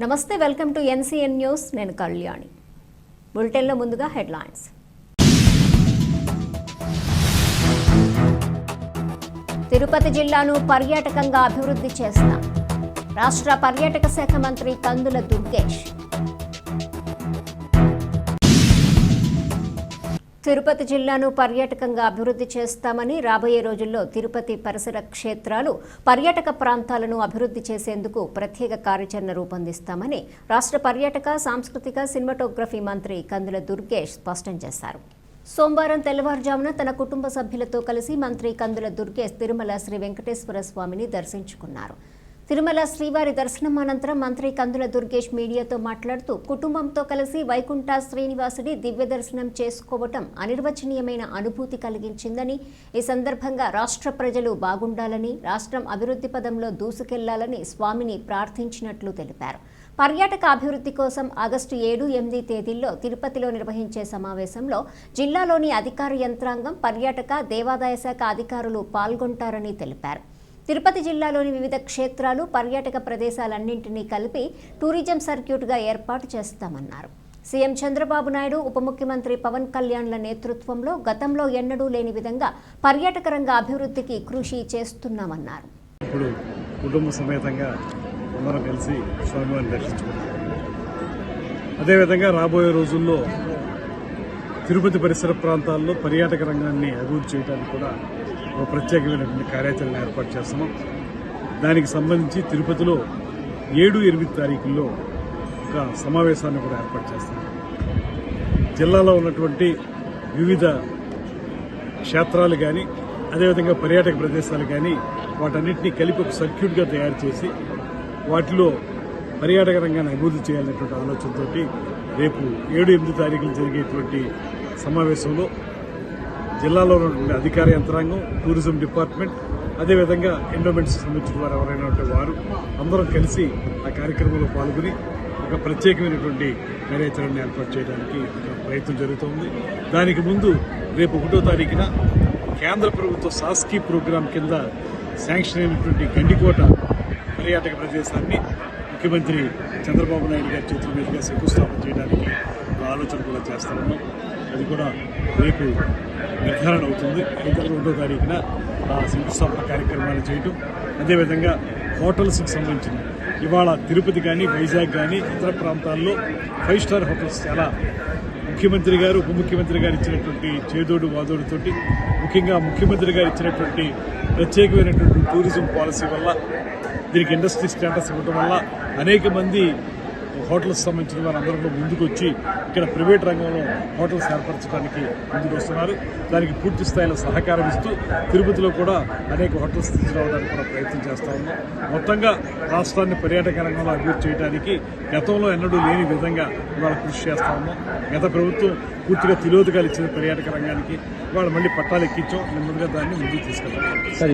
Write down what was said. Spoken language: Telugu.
నమస్తే వెల్కమ్ టు ఎన్సీఎన్ న్యూస్. నేను కళ్యాణి. బులెటిన్లో ముందుగా హెడ్లైన్స్. తిరుపతి జిల్లాను పర్యాటకంగా అభివృద్ధి చేస్తాం. రాష్ట్ర పర్యాటక శాఖ మంత్రి కందుల దుర్గేష్. తిరుపతి జిల్లాను పర్యాటకంగా అభివృద్ధి చేస్తామని రాబోయే రోజుల్లో తిరుపతి పరిసర క్షేత్రాలు పర్యాటక ప్రాంతాలను అభివృద్ధి చేసేందుకు ప్రత్యేక కార్యాచరణ రూపొందిస్తామని రాష్ట్ర పర్యాటక సాంస్కృతిక సినిమాటోగ్రఫీ మంత్రి కందుల దుర్గేష్ స్పష్టం చేశారు. సోమవారం తెల్లవారుజామున తన కుటుంబ సభ్యులతో కలిసి మంత్రి కందుల దుర్గేష్ తిరుమల శ్రీ వెంకటేశ్వర స్వామిని దర్శించుకున్నారు. తిరుమల శ్రీవారి దర్శనం అనంతరం మంత్రి కందుల దుర్గేష్ మీడియాతో మాట్లాడుతూ కుటుంబంతో కలిసి వైకుంఠ శ్రీనివాసుడి దివ్య దర్శనం చేసుకోవటం అనిర్వచనీయమైన అనుభూతి కలిగించిందని ఈ సందర్భంగా రాష్ట్ర ప్రజలు బాగుండాలని రాష్ట్రం అభివృద్ధి పదంలో దూసుకెళ్ళాలని స్వామిని ప్రార్థించినట్లు తెలిపారు. పర్యాటక అభివృద్ధి కోసం ఆగస్టు ఏడు ఎనిమిది తేదీల్లో తిరుపతిలో నిర్వహించే సమావేశంలో జిల్లాలోని అధికార యంత్రాంగం పర్యాటక దేవాదాయ శాఖ అధికారులు పాల్గొంటారని తెలిపారు. తిరుపతి జిల్లాలోని వివిధ క్షేత్రాలు పర్యాటక ప్రదేశాలన్నింటినీ కలిపి టూరిజం సర్క్యూట్గా ఏర్పాటు చేస్తామన్నారు. సీఎం చంద్రబాబు నాయుడు ఉప ముఖ్యమంత్రి పవన్ కళ్యాణ్ల నేతృత్వంలో గతంలో ఎన్నడూ లేని విధంగా పర్యాటక రంగ అభివృద్ధికి కృషి చేస్తున్నామన్నారు. ఇప్పుడు కుటుంబ సమేతంగా అందరం కలిసి స్వామివారిని దర్శించుకుంటాం అదేవిధంగా రాబోయే రోజుల్లో తిరుపతి పరిసర ప్రాంతాల్లో పర్యాటక రంగాన్ని అభివృద్ధి చేయడానికి కూడా ఒక ప్రత్యేకమైనటువంటి కార్యాచరణ ఏర్పాటు చేస్తున్నాం దానికి సంబంధించి తిరుపతిలో ఏడు ఎనిమిది తారీఖుల్లో ఒక సమావేశాన్ని కూడా ఏర్పాటు చేస్తాం జిల్లాలో ఉన్నటువంటి వివిధ క్షేత్రాలు కానీ అదేవిధంగా పర్యాటక ప్రదేశాలు కానీ వాటన్నిటిని కలిపి ఒక సర్క్యూట్గా తయారు చేసి వాటిలో పర్యాటక రంగాన్ని అభివృద్ధి చేయాలనేటువంటి ఆలోచనతోటి రేపు ఏడు ఎనిమిది తారీఖులు జరిగేటువంటి సమావేశంలో జిల్లాలో ఉన్నటువంటి అధికార యంత్రాంగం టూరిజం డిపార్ట్మెంట్ అదేవిధంగా ఎండోమెంట్స్ సంబంధించిన వారు ఎవరైనా ఉంటే వారు అందరం కలిసి ఆ కార్యక్రమంలో పాల్గొని ఒక ప్రత్యేకమైనటువంటి కార్యాచరణను ఏర్పాటు చేయడానికి ప్రయత్నం జరుగుతోంది. దానికి ముందు రేపు ఒకటో తారీఖున కేంద్ర ప్రభుత్వ సాస్కీ ప్రోగ్రాం కింద శాంక్షన్ అయినటువంటి గండికోట పర్యాటక ప్రదేశాన్ని ముఖ్యమంత్రి చంద్రబాబు నాయుడు గారి చేతుల మీదుగా శంకుస్థాపన చేయడానికి ఒక ఆలోచన కూడా చేస్తా అది కూడా రేపు నిర్ధారణ అవుతుంది. అయితే రెండో తారీఖున ఆ శంకుస్థాపన కార్యక్రమాలు చేయటం. అదేవిధంగా హోటల్స్కి సంబంధించిన ఇవాళ తిరుపతి కానీ వైజాగ్ కానీ ఇతర ప్రాంతాల్లో ఫైవ్ స్టార్ హోటల్స్ చాలా ముఖ్యమంత్రి గారు ఉప ముఖ్యమంత్రి గారు ఇచ్చినటువంటి చేదోడు వాదోడుతోటి ముఖ్యంగా ముఖ్యమంత్రి గారు ఇచ్చినటువంటి ప్రత్యేకమైనటువంటి టూరిజం పాలసీ వల్ల దీనికి ఇండస్ట్రీ స్టేటస్ ఇవ్వడం వల్ల అనేక మంది హోటల్స్ సంబంధించిన వారందరూ కూడా ముందుకు వచ్చి ఇక్కడ ప్రైవేట్ రంగంలో హోటల్స్ ఏర్పరచడానికి ముందుకు వస్తున్నారు. దానికి పూర్తి స్థాయిలో సహకారం ఇస్తూ తిరుపతిలో కూడా అనేక హోటల్స్ తీసుకురావడానికి కూడా ప్రయత్నం చేస్తూ ఉన్నాం. మొత్తంగా రాష్ట్రాన్ని పర్యాటక రంగంలో అభివృద్ధి చేయడానికి గతంలో ఎన్నడూ లేని విధంగా ఇవాళ కృషి చేస్తా ఉన్నాం. గత ప్రభుత్వం పూర్తిగా తిలోదకాలు ఇచ్చిన పర్యాటక రంగానికి. ఇవాళ మళ్ళీ పట్టాలు ఎక్కించాం. నెమ్మదిగా దాన్ని ముందుకు తీసుకెళ్తాం.